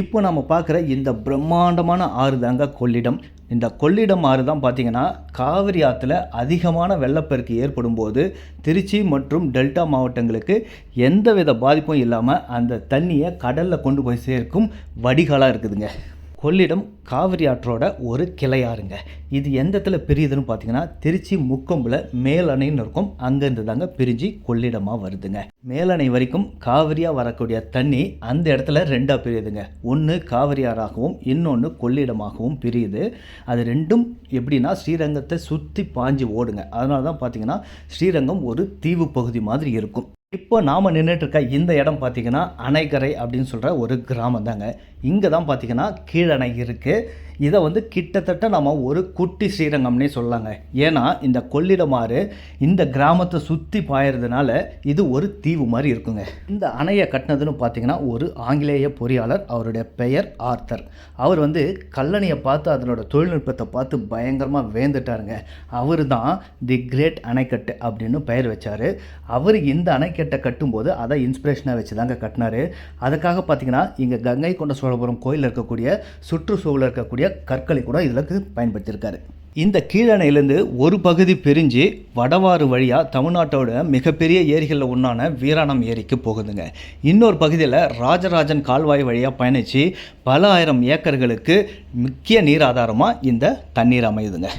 இப்போ நம்ம பார்க்குற இந்த பிரம்மாண்டமான ஆறு தாங்க கொள்ளிடம். இந்த கொள்ளிடம் ஆறு தான் பார்த்தீங்கன்னா காவிரி ஆற்றுல அதிகமான வெள்ளப்பெருக்கு ஏற்படும் போது திருச்சி மற்றும் டெல்டா மாவட்டங்களுக்கு எந்தவித பாதிப்பும் இல்லாமல் அந்த தண்ணியை கடலில் கொண்டு போய் சேர்க்கும் வடிகாலாக இருக்குதுங்க. கொள்ளிடம் காவிரி ஆற்றோட ஒரு கிளையாறுங்க இது எந்த இடத்துல பிரியுதுன்னு பார்த்தீங்கன்னா திருச்சி முக்கொம்பில் மேலணைன்னு இருக்கும். அங்கேருந்து தாங்க பிரிஞ்சு கொள்ளிடமாக வருதுங்க. மேலணை வரைக்கும் காவிரியாக வரக்கூடிய தண்ணி அந்த இடத்துல ரெண்டாக பிரியுதுங்க. ஒன்று காவிரியாராகவும் இன்னொன்று கொள்ளிடமாகவும் பிரியுது. அது ரெண்டும் எப்படின்னா ஸ்ரீரங்கத்தை சுற்றி பாஞ்சு ஓடுங்க. அதனால தான் பார்த்தீங்கன்னா ஸ்ரீரங்கம் ஒரு தீவு பகுதி மாதிரி இருக்கும். இப்போ நாம் நின்றுட்டு இருக்க இந்த இடம் பார்த்தீங்கன்னா அணைக்கரை அப்படின்னு சொல்கிற ஒரு கிராமம் தாங்க. இங்கே தான் பார்த்தீங்கன்னா கீழணை இருக்குது இதை வந்து கிட்டத்தட்ட நம்ம ஒரு குட்டி ஸ்ரீரங்கம்னே சொல்லலாங்க. ஏன்னா இந்த கொள்ளிடமாறு இந்த கிராமத்தை சுற்றி பாயறதுனால இது ஒரு தீவு மாதிரி இருக்குங்க. இந்த அணையை கட்டினதுன்னு பார்த்தீங்கன்னா ஒரு ஆங்கிலேய பொறியாளர் அவருடைய பெயர் ஆர்த்தர் அவர் வந்து கல்லணையை பார்த்து அதனோட தொழில்நுட்பத்தை பார்த்து பயங்கரமாக வேந்துட்டாருங்க. அவர் தான் தி கிரேட் அணைக்கட்டு அப்படின்னு பெயர் வச்சார். அவர் இந்த அணைக்கட்டை கட்டும்போது அதை இன்ஸ்பிரேஷனாக வச்சு தாங்க கட்டினாரு. அதுக்காக பார்த்தீங்கன்னா இங்கே கங்கை கொண்ட சோழபுரம் கோயிலில் இருக்கக்கூடிய சுற்றுச்சூழலில் இருக்கக்கூடிய கற்களை கூட இதில் பயன்படுத்தியிருக்காரு. இந்த கீழணையிலேருந்து ஒரு பகுதி பிரிஞ்சு வடவாறு வழியாக தமிழ்நாட்டோட மிகப்பெரிய ஏரிகளில் ஒன்றான வீராணம் ஏரிக்கு போகுதுங்க. இன்னொரு பகுதியில் ராஜராஜன் கால்வாய் வழியாக பயணித்து பல ஆயிரம் ஏக்கர்களுக்கு முக்கிய நீர் ஆதாரமாக இந்த தண்ணீர் அமையுதுங்க.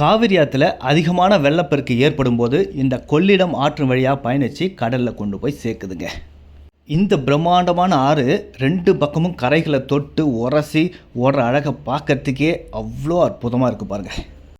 காவிரி ஆற்றுல அதிகமான வெள்ளப்பெருக்கு ஏற்படும் போது இந்த கொள்ளிடம் ஆற்று வழியாக பயணித்து கடலில் கொண்டு போய் சேர்க்குதுங்க. இந்த பிரம்மாண்டமான ஆறு ரெண்டு பக்கமும் கரைகளை தொட்டு உரசி ஓடுற அழகை பார்க்கறதுக்கே அவ்வளோ அற்புதமாக இருக்குது பாருங்கள்